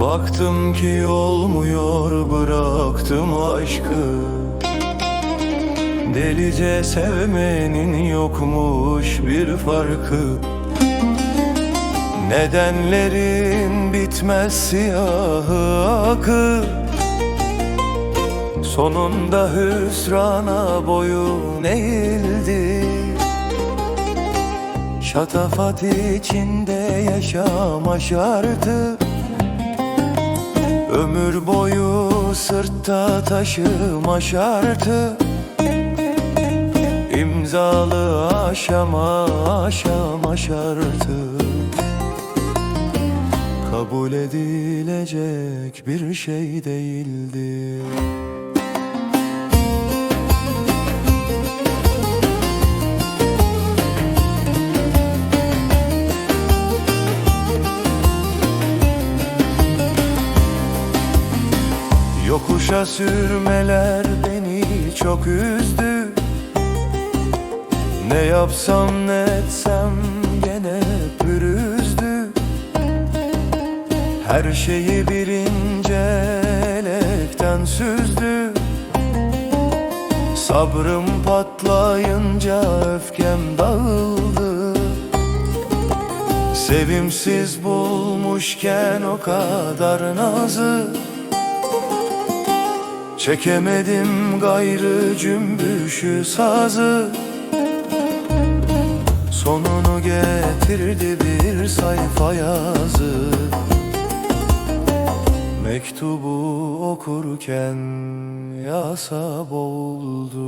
Baktım ki olmuyor bıraktım aşkı. Delice sevmenin yokmuş bir farkı. Nedenlerin bitmez siyahı akı. Sonunda hüsrana boyun eğildi. Şatafat içinde yaşama şartı Ömür boyu sırtta taşıma şartı. İmzalı aşama aşama şartı. Kabul edilecek bir şey değildi Yokuşa sürmeler beni çok üzdü. Ne yapsam ne etsem gene pürüzdü. Her şeyi bir ince elekten süzdü. Sabrım patlayınca öfkem dağıldı. Sevimsiz bulmuşken o kadar nazı Çekemedim gayrı cümbüşü sazı. Sonunu getirdi bir sayfa yazı. Mektubu okurken yasa boğuldu